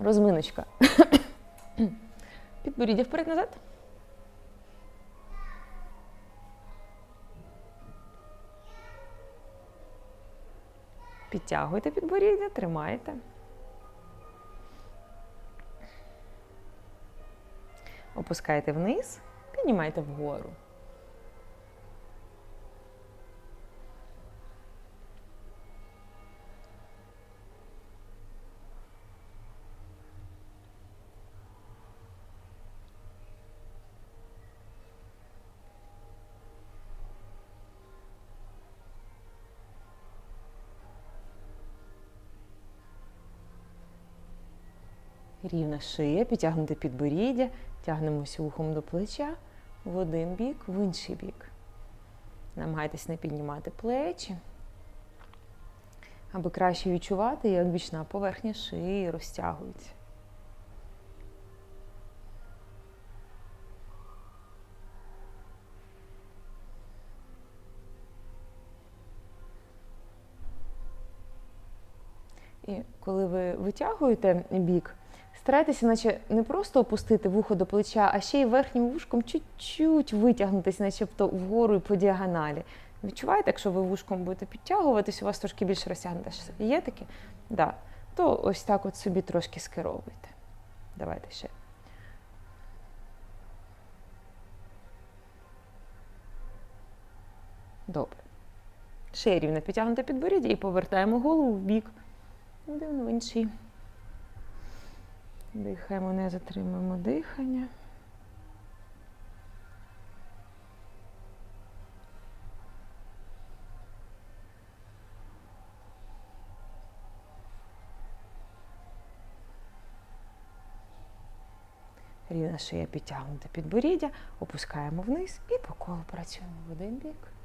Розминочка. Підборіддя вперед-назад. Підтягуйте підборіддя, тримайте. Опускайте вниз, піднімайте вгору. Рівна шия, підтягнути підборіддя, тягнемося вухом до плеча в один бік, в інший бік. Намагайтесь не піднімати плечі, аби краще відчувати, як бічна поверхня шиї розтягується. І коли ви витягуєте бік, старайтеся, наче не просто опустити вухо до плеча, а ще й верхнім вушком чуть-чуть витягнутися, начебто вгору і по діагоналі. Відчуваєте, якщо ви вушком будете підтягуватись, у вас трошки більше розтягнете. Є таке? Да. То ось так от собі трошки скеровуйте. Давайте ще. Добре. Ще рівно підтягнуте підборіддя і повертаємо голову в бік. Один в інший. Дихаємо, не затримуємо дихання. Рівна шия підтягнута підборіддя, опускаємо вниз і по колу працюємо в один бік.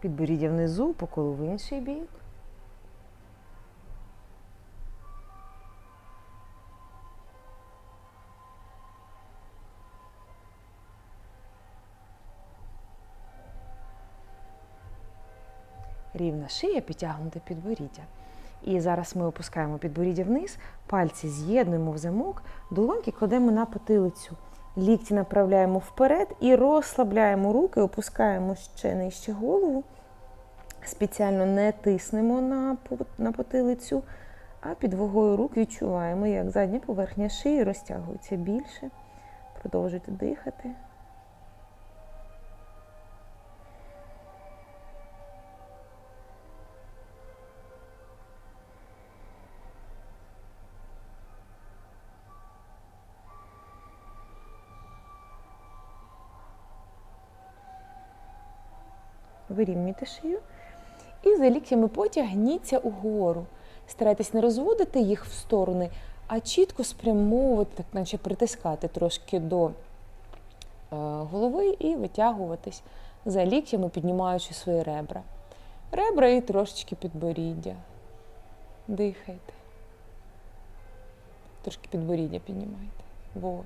Підборіддя внизу, по колу в інший бік. Рівна шия, підтягнуте підборіддя. І зараз ми опускаємо підборіддя вниз, пальці з'єднуємо в замок, долоньки кладемо на потилицю. Лікті направляємо вперед і розслабляємо руки, опускаємо ще нижче голову. Спеціально не тиснемо на, потилицю, а під вагою рук відчуваємо, як задня поверхня шиї розтягується більше. Продовжуйте дихати. Вирівнюйте шию. І за ліктями потягніться угору. Старайтесь не розводити їх в сторони, а чітко спрямовувати, так наче притискати трошки до е, голови і витягуватись за ліктями, піднімаючи свої ребра. Ребра і трошечки підборіддя. Дихайте. Трошки підборіддя піднімайте. Во.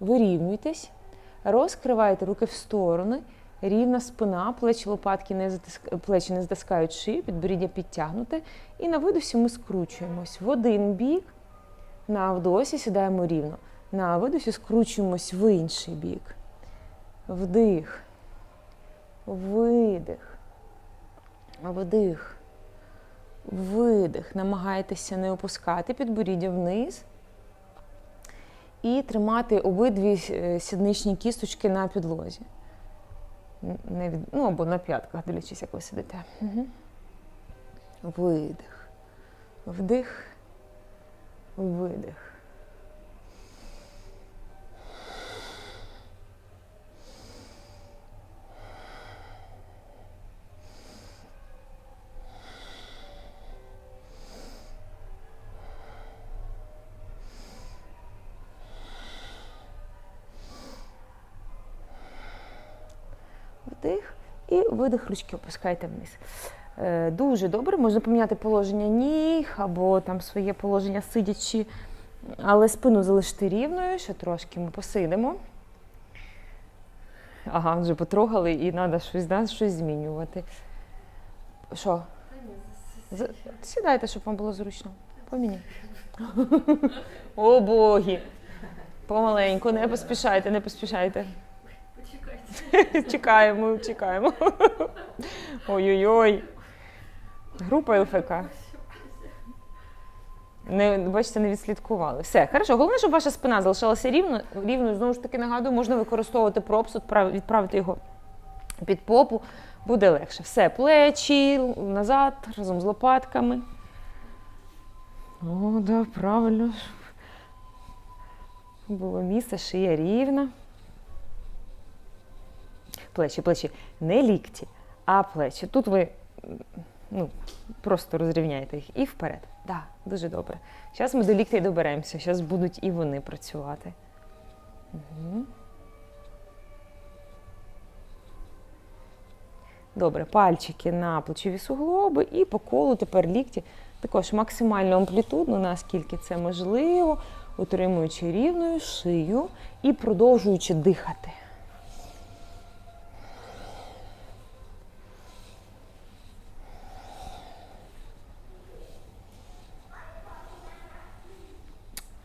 Вирівнюйтесь. Розкривайте руки в сторони, рівна спина, плечі лопатки не затиск... плечі не затискають шию, підборіддя підтягнуте. І на видосі ми скручуємось в один бік, на вдосі сідаємо рівно. На видосі скручуємось в інший бік. Вдих, видих, вдих, видих. Намагайтеся не опускати підборіддя вниз. І тримати обидві сідничні кісточки на підлозі. Не від, ну, або на п'ятках, дивлячись, як ви сидите. Угу. Видих. Вдих, видих. Вдих і видих, ручки опускайте вниз. Е, Дуже добре, можна поміняти положення ніг або там своє положення сидячи, але спину залишити рівною, ще трошки ми посидимо. Ага, вже потрогали і треба щось, да, щось змінювати. Що? Сідайте, щоб вам було зручно. По мені. О, боги! Помаленьку, не поспішайте, не поспішайте. Чекаємо, чекаємо. Ой-ой-ой. Група ЛФК. Не, бачите, не відслідкували. Все, хорошо. Головне, щоб ваша спина залишалася рівно. Рівно, знову ж таки, нагадую, можна використовувати пропс, відправити його під попу, буде легше. Все, плечі назад, разом з лопатками. О, да, правильно. Було місце, шия рівна. Плечі, плечі. Не лікті, а плечі. Тут ви ну, просто розрівняєте їх і вперед. Так, да, дуже добре. Зараз ми до ліктей доберемося. Зараз будуть і вони працювати. Угу. Добре, пальчики на плечові суглоби і по колу тепер лікті. Також максимально амплітудно, наскільки це можливо, утримуючи рівною шию і продовжуючи дихати.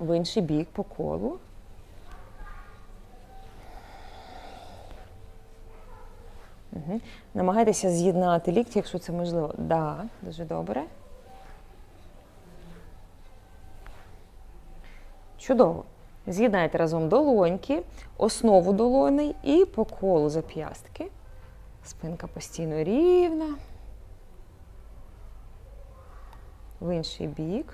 В інший бік по колу. Угу. Намагайтеся з'єднати лікті, якщо це можливо. Так, да, дуже добре. Чудово. З'єднайте разом долоньки, основу долоней і по колу зап'ястки. Спинка постійно рівна. В інший бік.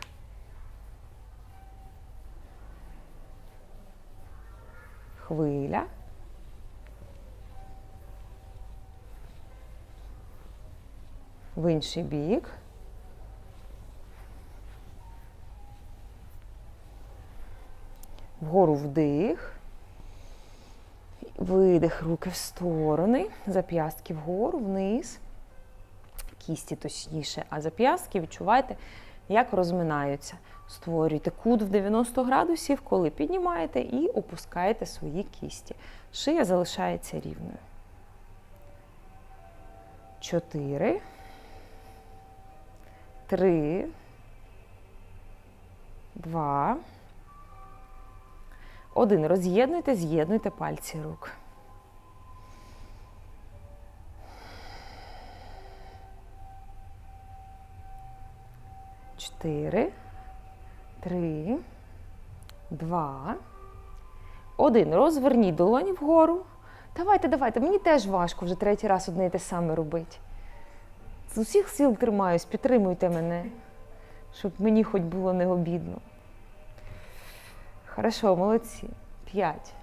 Хвиля. В інший бік. Вгору вдих. Видих, руки в сторони, зап'ястки вгору, вниз, кісті точніше, а зап'ястки відчувайте, як розминаються. Створюйте кут в 90 градусів, коли піднімаєте і опускаєте свої кісті. Шия залишається рівною. Чотири. Три. Два. Один. Роз'єднуйте, з'єднуйте пальці рук. Чотири. Три. Два. Один. Розверніть долоні вгору. Давайте, давайте. Мені теж важко вже третій раз одне і те саме робити. З усіх сил тримаюсь, підтримуйте мене, щоб мені хоч було не обідно. Хорошо, молодці. П'ять.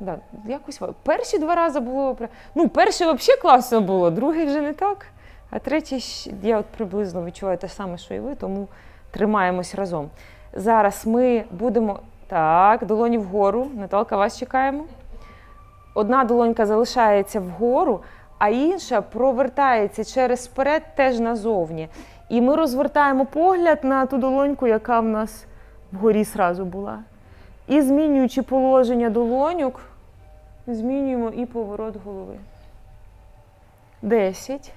Да, якось перші два рази було. Ну, перший взагалі класно було, другий вже не так. А третій я от приблизно відчуваю те саме, що і ви, тому тримаємось разом. Зараз ми будемо. Так, долоні вгору. Наталка, вас чекаємо. Одна долонька залишається вгору, а інша провертається через вперед теж назовні. І ми розвертаємо погляд на ту долоньку, яка в нас вгорі сразу була. І змінюючи положення долоньок, змінюємо і поворот голови. Десять.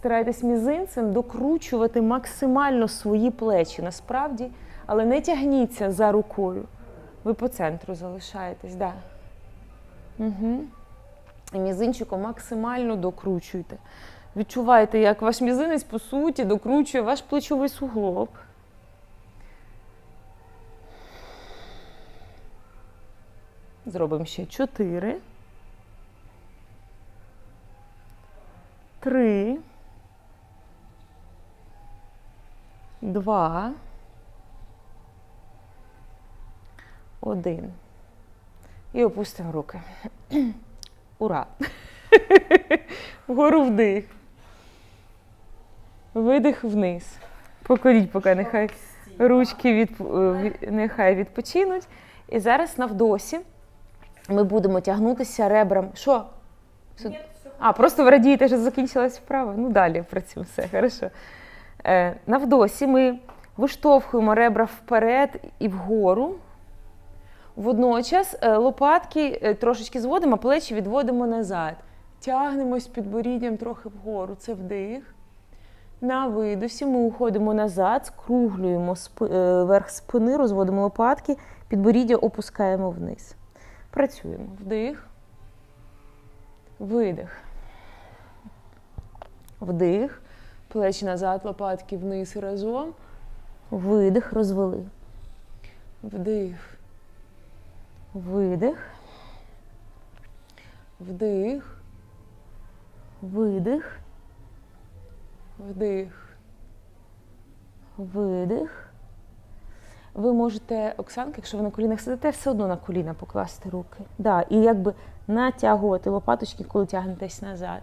Старайтесь мізинцем докручувати максимально свої плечі. Насправді, але не тягніться за рукою. Ви по центру залишаєтесь, да. Угу. І мізинчиком максимально докручуйте. Відчуваєте, як ваш мізинець, по суті, докручує ваш плечовий суглоб. Зробимо ще чотири. Три. Два. Один. І опустимо руки. Ура! Вгору вдих. Видих вниз. Покоріть, поки нехай ручки від, е, нехай відпочинуть. І зараз на вдосі ми будемо тягнутися ребрам. Що? А, просто ви радієте, що закінчилась вправа. Ну, далі працюємо все, хорошо. Е, на вдосі ми виштовхуємо ребра вперед і вгору. Водночас е, лопатки е, трошечки зводимо, плечі відводимо назад. Тягнемось підборіддям трохи вгору. Це вдих. На видосі ми уходимо назад, скруглюємо спи- верх спини, розводимо лопатки, підборіддя опускаємо вниз. Працюємо. Вдих. Видих. Вдих. Плечі назад, лопатки вниз разом. Видих, розвели. Вдих. Видих. Вдих. Видих. Вдих. Видих. Ви можете, Оксанка, якщо ви на колінах сидите, все одно на коліна покласти руки. Да, і якби натягувати лопаточки, коли тягнетесь назад.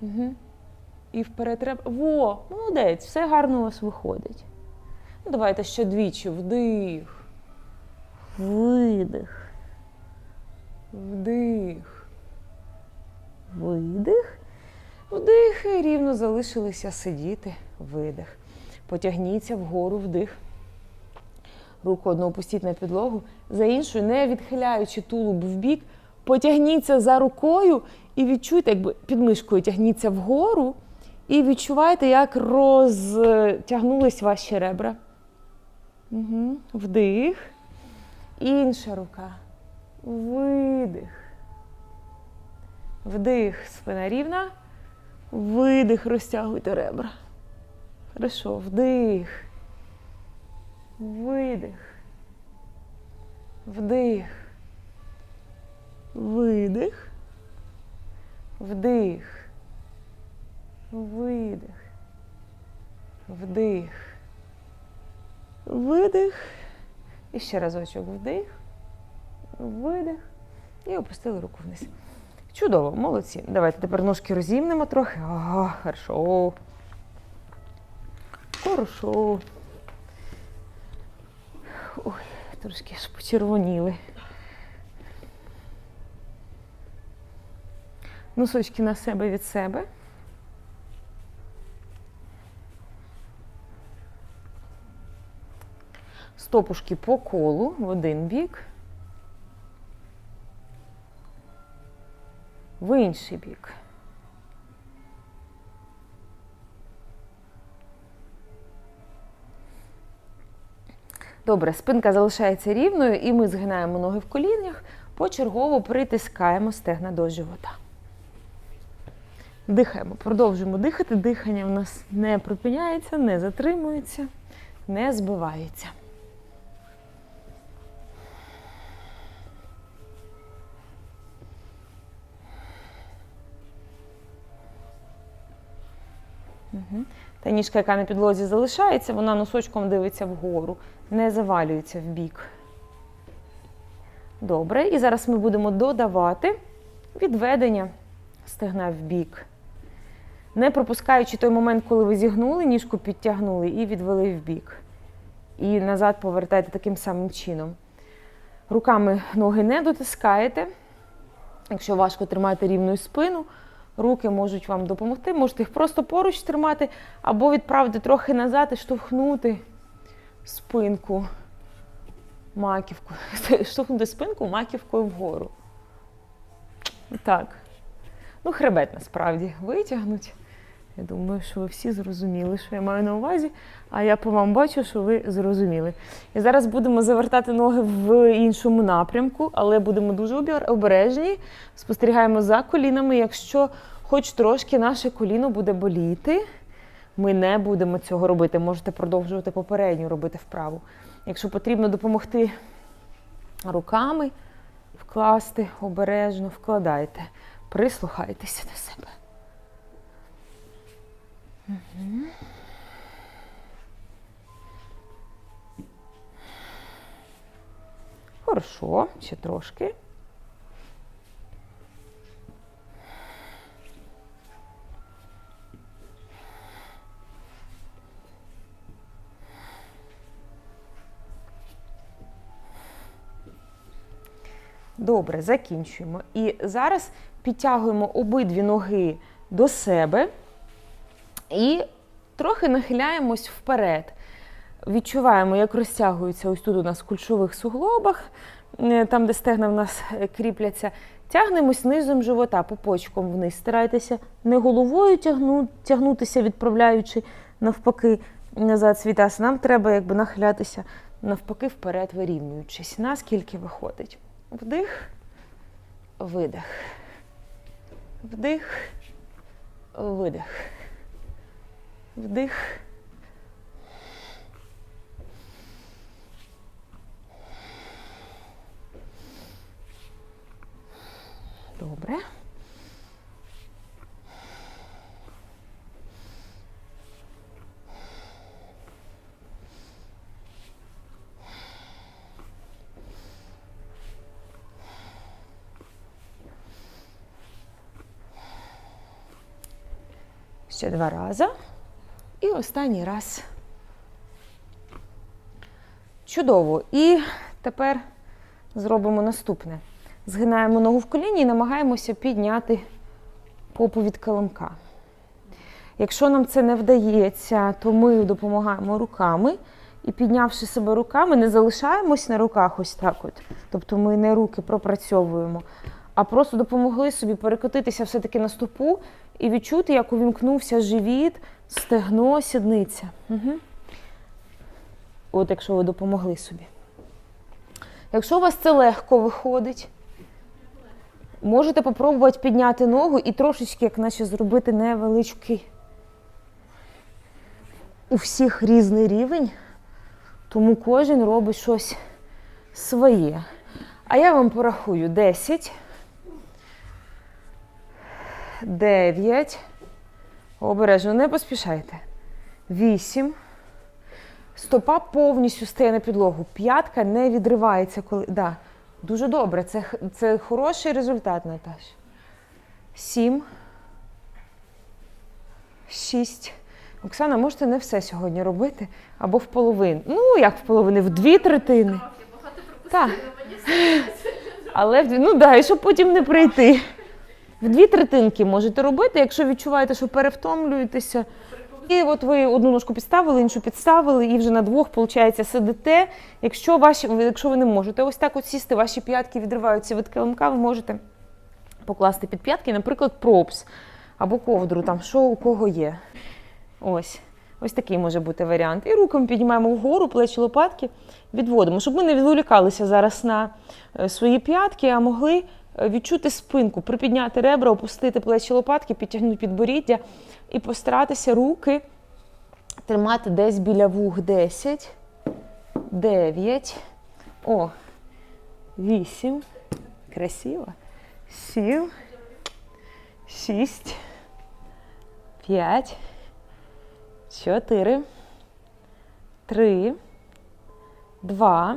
Угу. І вперед треба. Во! Молодець, все гарно у вас виходить. Ну, давайте ще двічі. Вдих. Видих. Вдих. Видих. Вдих і рівно залишилися сидіти. Видих. Потягніться вгору вдих. Руку одну опустіть на підлогу, за іншу, не відхиляючи тулуб в бік, потягніться за рукою і відчуйте, якби під мишкою тягніться вгору, і відчувайте, як розтягнулись ваші ребра. Угу. Вдих. Інша рука. Видих. Вдих, спина рівна. Видих, розтягуйте ребра. Хорошо, вдих. Видих. Вдих. Видих. Вдих. Видих. Вдих. Видих. І ще разочок вдих. Видих. І опустили руку вниз. Чудово, молодці. Давайте тепер ножки розімнемо трохи. Ага, хорошо. Хорошо. Ой, трошки аж почервоніли. Носочки на себе від себе. Стопушки по колу в один бік. В інший бік. Добре, спинка залишається рівною, і ми згинаємо ноги в колінях, почергово притискаємо стегна до живота. Дихаємо, продовжуємо дихати. Дихання в нас не припиняється, не затримується, не збивається. Та ніжка, яка на підлозі залишається, вона носочком дивиться вгору, не завалюється в бік. Добре. І зараз ми будемо додавати відведення стегна в бік. Не пропускаючи той момент, коли ви зігнули, ніжку підтягнули і відвели в бік. І назад повертайте таким самим чином. Руками ноги не дотискаєте. Якщо важко тримати рівну спину, руки можуть вам допомогти. Можете їх просто поруч тримати, або відправити трохи назад і штовхнути спинку, маківку. Штовхнути спинку маківкою вгору. Так. Ну, хребет насправді витягнуть. Я думаю, що ви всі зрозуміли, що я маю на увазі, а я по вам бачу, що ви зрозуміли. І зараз будемо завертати ноги в іншому напрямку, але будемо дуже обережні. Спостерігаємо за колінами. Якщо хоч трошки наше коліно буде боліти, ми не будемо цього робити. Можете продовжувати попередню робити вправу. Якщо потрібно допомогти руками, вкласти обережно, вкладайте. Прислухайтеся до себе. Мгм. Хорошо, ще трошки. Добре, закінчуємо. І зараз підтягуємо обидві ноги до себе і трохи нахиляємось вперед. Відчуваємо, як розтягуються ось тут у нас в кульшових суглобах, е, там, де стегна в нас е, кріпляться. Тягнемось низом живота, попочком вниз. Старайтеся не головою тягну, тягнутися, відправляючи навпаки назад світас. Нам треба якби нахилятися навпаки вперед, вирівнюючись. Наскільки виходить? Вдих, видих. Вдих, видих. Вдих. Добре. Ще два рази. І останній раз. Чудово. І тепер зробимо наступне. Згинаємо ногу в коліні і намагаємося підняти попу від килимка. Якщо нам це не вдається, то ми допомагаємо руками. І піднявши себе руками, не залишаємось на руках ось так. от. Тобто ми не руки пропрацьовуємо, а просто допомогли собі перекотитися все-таки на стопу і відчути, як увімкнувся живіт, стегно, сідниця. Угу. От якщо ви допомогли собі. Якщо у вас це легко виходить, можете попробувати підняти ногу і трошечки, як наче зробити невеличкий. У всіх різний рівень, тому кожен робить щось своє. А я вам порахую 10, 9, обережно, не поспішайте. 8. Стопа повністю стає на підлогу. П'ятка не відривається, коли. Да. Дуже добре. Це, це хороший результат, Наташ. Сім. Шість. Оксана, можете не все сьогодні робити або в половину. Ну, як в половини, в дві третини. Я багато Так. пропустила, мені здається. Але в дві- ну да, і щоб потім не прийти. В дві третинки можете робити, якщо відчуваєте, що перевтомлюєтеся. І от ви одну ножку підставили, іншу підставили, і вже на двох, виходить, сидите. Якщо, ваші, якщо ви не можете ось так от сісти, ваші п'ятки відриваються від килимка, ви можете покласти під п'ятки, наприклад, пропс або ковдру, там що у кого є. Ось. Ось такий може бути варіант. І руками піднімаємо вгору, плечі лопатки, відводимо, щоб ми не відволікалися зараз на е, свої п'ятки, а могли відчути спинку, припідняти ребра, опустити плечі лопатки, підтягнути підборіддя і постаратися руки тримати десь біля вух. 10, 9, о, 8, красиво, 7, 6, 5, 4, 3, 2,